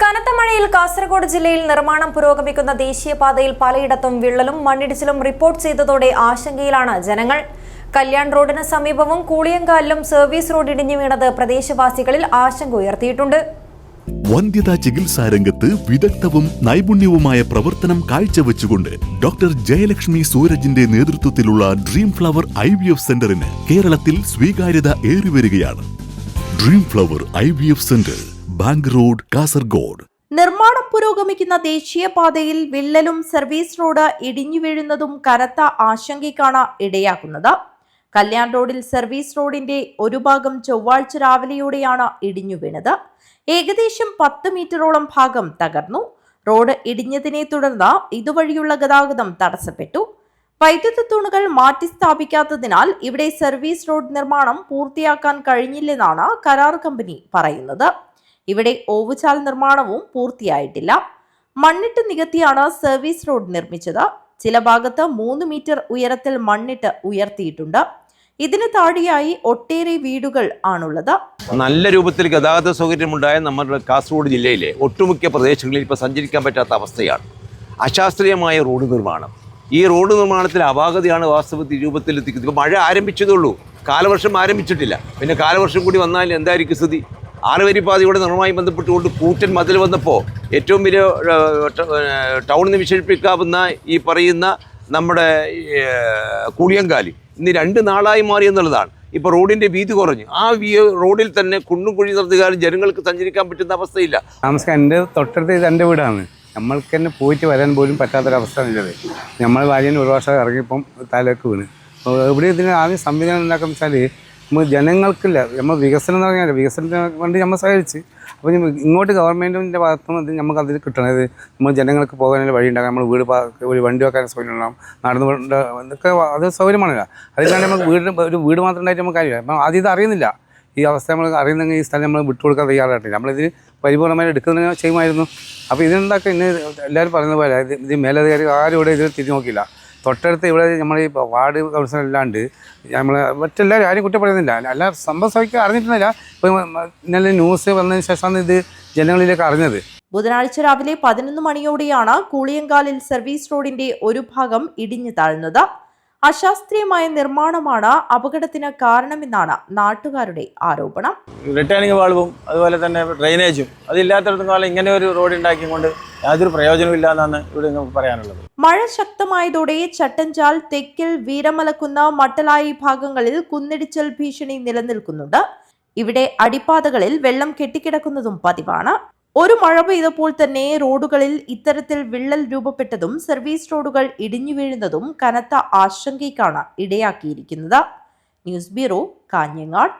കനത്ത മഴയിൽ കാസർഗോഡ് ജില്ലയിൽ നിർമ്മാണം പുരോഗമിക്കുന്ന ദേശീയപാതയിൽ പലയിടത്തും വിള്ളലും മണ്ണിടിച്ചിലും റിപ്പോർട്ട് ചെയ്തതോടെ ആശങ്കയിലാണ് ജനങ്ങൾ. കല്യാൺ റോഡിന് സമീപവും കൂളിയങ്കാലിലും സർവീസ് റോഡ് ഇടിഞ്ഞു വീണത് പ്രദേശവാസികളിൽ ആശങ്ക ഉയർത്തിയിട്ടുണ്ട്. വന്ധ്യതാ ചികിത്സാ രംഗത്ത് വിദഗ്ധവും നൈപുണ്യവുമായ പ്രവർത്തനം കാഴ്ചവെച്ചുകൊണ്ട് ഡോക്ടർ ജയലക്ഷ്മി സൂരജിന്റെ നേതൃത്വത്തിലുള്ള dream flower I V F സെന്ററിന് കേരളത്തിൽ സ്വീകാര്യത ഏറിവരികയാണ്. Dream flower I V F centre bank road Kasaragod. നിർമ്മാണം പുരോഗമിക്കുന്ന ദേശീയപാതയിൽ വിള്ളലും സർവീസ് റോഡ് ഇടിഞ്ഞു വീഴുന്നതും കനത്ത ആശങ്കയ്ക്കാണ് ഇടയാക്കുന്നത്. കല്യാൺ റോഡിൽ സർവീസ് റോഡിന്റെ ഒരു ഭാഗം ചൊവ്വാഴ്ച രാവിലെയോടെയാണ് ഇടിഞ്ഞു വീണത്. ഏകദേശം പത്ത് മീറ്ററോളം ഭാഗം തകർന്നു. റോഡ് ഇടിഞ്ഞതിനെ തുടർന്ന് ഇതുവഴിയുള്ള ഗതാഗതം തടസ്സപ്പെട്ടു. വൈദ്യുത തൂണുകൾ മാറ്റി സ്ഥാപിക്കാത്തതിനാൽ ഇവിടെ സർവീസ് റോഡ് നിർമ്മാണം പൂർത്തിയാക്കാൻ കഴിഞ്ഞില്ലെന്നാണ് കരാർ കമ്പനി പറയുന്നത്. ഇവിടെ ഓവുചാൽ നിർമ്മാണവും പൂർത്തിയായിട്ടില്ല. മണ്ണിട്ട് നികത്തിയാണ് സർവീസ് റോഡ് നിർമ്മിച്ചത്. ചില ഭാഗത്ത് മൂന്ന് മീറ്റർ ഉയരത്തിൽ മണ്ണിട്ട് ഉയർത്തിയിട്ടുണ്ട്. ഇതിന് താഴെയായി ഒട്ടേറെ വീടുകൾ ആണുള്ളത്. നല്ല രൂപത്തിൽ ഗതാഗത സൗകര്യമുണ്ടായ നമ്മുടെ കാസർഗോഡ് ജില്ലയിലെ ഒട്ടുമിക്ക പ്രദേശങ്ങളിൽ ഇപ്പോൾ സഞ്ചരിക്കാൻ പറ്റാത്ത അവസ്ഥയാണ്. അശാസ്ത്രീയമായ റോഡ് നിർമ്മാണം. ഈ റോഡ് നിർമ്മാണത്തിൽ അപാകതയാണ് വാസ്തവത്തിൽ രൂപത്തിൽ എത്തിക്കുന്നത് ഇപ്പോൾ മഴ ആരംഭിച്ചതുള്ളൂ കാലവർഷം ആരംഭിച്ചിട്ടില്ല. പിന്നെ കാലവർഷം കൂടി വന്നാൽ എന്തായിരിക്കും സ്ഥിതി? ആറുവരിപ്പാതയുടെ നിർമ്മാണവുമായി ബന്ധപ്പെട്ടുകൊണ്ട് കൂറ്റൻ മതിൽ വന്നപ്പോൾ ഏറ്റവും വലിയ ഏഹ്, ട- ഏഹ്, ടൗൺ എന്ന് വിശേഷിപ്പിക്കാവുന്ന ഈ പറയുന്ന നമ്മുടെ കൂളിയങ്കാലി ഇന്ന് രണ്ട് നാളായി മാറി എന്നുള്ളതാണ്. ഇപ്പോൾ റോഡിന്റെ വീതി കുറഞ്ഞു. ആ റോഡിൽ തന്നെ കുണ്ടും കുഴി നിർത്തുകാരും ജനങ്ങൾക്ക് സഞ്ചരിക്കാൻ പറ്റുന്ന അവസ്ഥയില്ല. നമസ്കാരം. എന്റെ തൊട്ടടുത്ത് ഇത് എന്റെ വീടാണ്. നമ്മൾക്ക് തന്നെ പോയിട്ട് വരാൻ പോലും പറ്റാത്തൊരവസ്ഥ ഉള്ളത് നമ്മൾ ഭാര്യന് ഒരു വർഷം ഇറങ്ങിയപ്പം തലക്ക് വീണ്. എവിടെ ഇതിന് ആദ്യം സംവിധാനം എന്താക്കാന്ന് വെച്ചാൽ നമ്മൾ ജനങ്ങൾക്കില്ല. നമ്മൾ വികസനം എന്ന് പറഞ്ഞാൽ വികസനത്തിന് വേണ്ടി നമ്മൾ സഹകരിച്ച്. അപ്പോൾ ഇങ്ങോട്ട് ഗവൺമെന്റിന്റെ ഭാഗത്തുനിന്ന് നിന്ന് നമുക്ക് അതിൽ കിട്ടണത് നമ്മൾ ജനങ്ങൾക്ക് പോകാനുള്ള വഴി ഉണ്ടാക്കാം നമ്മൾ വീട് ഒരു വണ്ടി വെക്കാൻ സൗകര്യം ഉണ്ടാകും നടന്നു ഇതൊക്കെ അത് സൗകര്യമാണല്ലോ. അതില്ലാണ്ട് നമുക്ക് വീട് ഒരു വീട് മാത്രം ഉണ്ടായിട്ട് നമുക്ക് കാര്യമില്ല. അപ്പം ആദ്യം അറിയുന്നില്ല. ഈ അവസ്ഥ നമ്മൾ അറിയുന്നെങ്കിൽ ഈ സ്ഥലം നമ്മൾ വിട്ടുകൊടുക്കാൻ തയ്യാറായിട്ടില്ല നമ്മളിത് പരിപൂർണമായി എടുക്കുന്നതിന് ചെയ്യുമായിരുന്നു. അപ്പോൾ ഇതിനെന്തൊക്കെ ഇന്ന് എല്ലാവരും പറയുന്ന പോലെ ഇത് മേലധികാരി ആരും ഇവിടെ ഇതിൽ തിരിഞ്ഞു നോക്കിയില്ല. തൊട്ടടുത്ത് ഇവിടെ നമ്മൾ ഈ വാർഡ് കൗൺസിലർ അല്ലാണ്ട് നമ്മൾ മറ്റെല്ലാവരും ആരും കുറ്റപ്പെടുന്നില്ല പറയുന്നില്ല അല്ല സംഭവം സഭയ്ക്ക് അറിഞ്ഞിട്ടുണ്ടല്ല ഇപ്പം ഇന്നലെ ന്യൂസ് വന്നതിന് ശേഷമാണ് ഇത് ജനങ്ങളിലേക്ക് അറിഞ്ഞത്. ബുധനാഴ്ച രാവിലെ പതിനൊന്ന് മണിയോടെയാണ് കൂളിയങ്കാലിൽ സർവീസ് റോഡിന്റെ ഒരു ഭാഗം ഇടിഞ്ഞു താഴ്ന്നത്. അശാസ്ത്രീയമായ നിർമ്മാണമാണ് അപകടത്തിന് കാരണമെന്നാണ് നാട്ടുകാരുടെ ആരോപണം. റിട്ടേണിംഗ് വാൾവും അതുപോലെ തന്നെ ഡ്രെയിനേജും അതില്ലാത്തടത്തും കാലം ഇങ്ങനെ ഒരു റോഡ് ഉണ്ടാക്കിക്കൊണ്ട് യാതൊരു പ്രയോജനമില്ല എന്നാണ് ഇവിടെ പറയാനുള്ളത്. മഴ ശക്തമായതോടെ ചട്ടഞ്ചാൽ തെക്കിൽ വീരമലക്കുന്ന മട്ടലായി ഭാഗങ്ങളിൽ കുന്നിടിച്ചൽ ഭീഷണി നിലനിൽക്കുന്നുണ്ട്. ഇവിടെ അടിപ്പാതകളിൽ വെള്ളം കെട്ടിക്കിടക്കുന്നതും പതിവാണ്. ഒരു മഴ പെയ്തപ്പോൾ തന്നെ റോഡുകളിൽ ഇത്തരത്തിൽ വിള്ളൽ രൂപപ്പെട്ടതും സർവീസ് റോഡുകൾ ഇടിഞ്ഞു വീഴുന്നതും കനത്ത ആശങ്കയ്ക്കാണ് ഇടയാക്കിയിരിക്കുന്നത്. News bureau Kanhangad.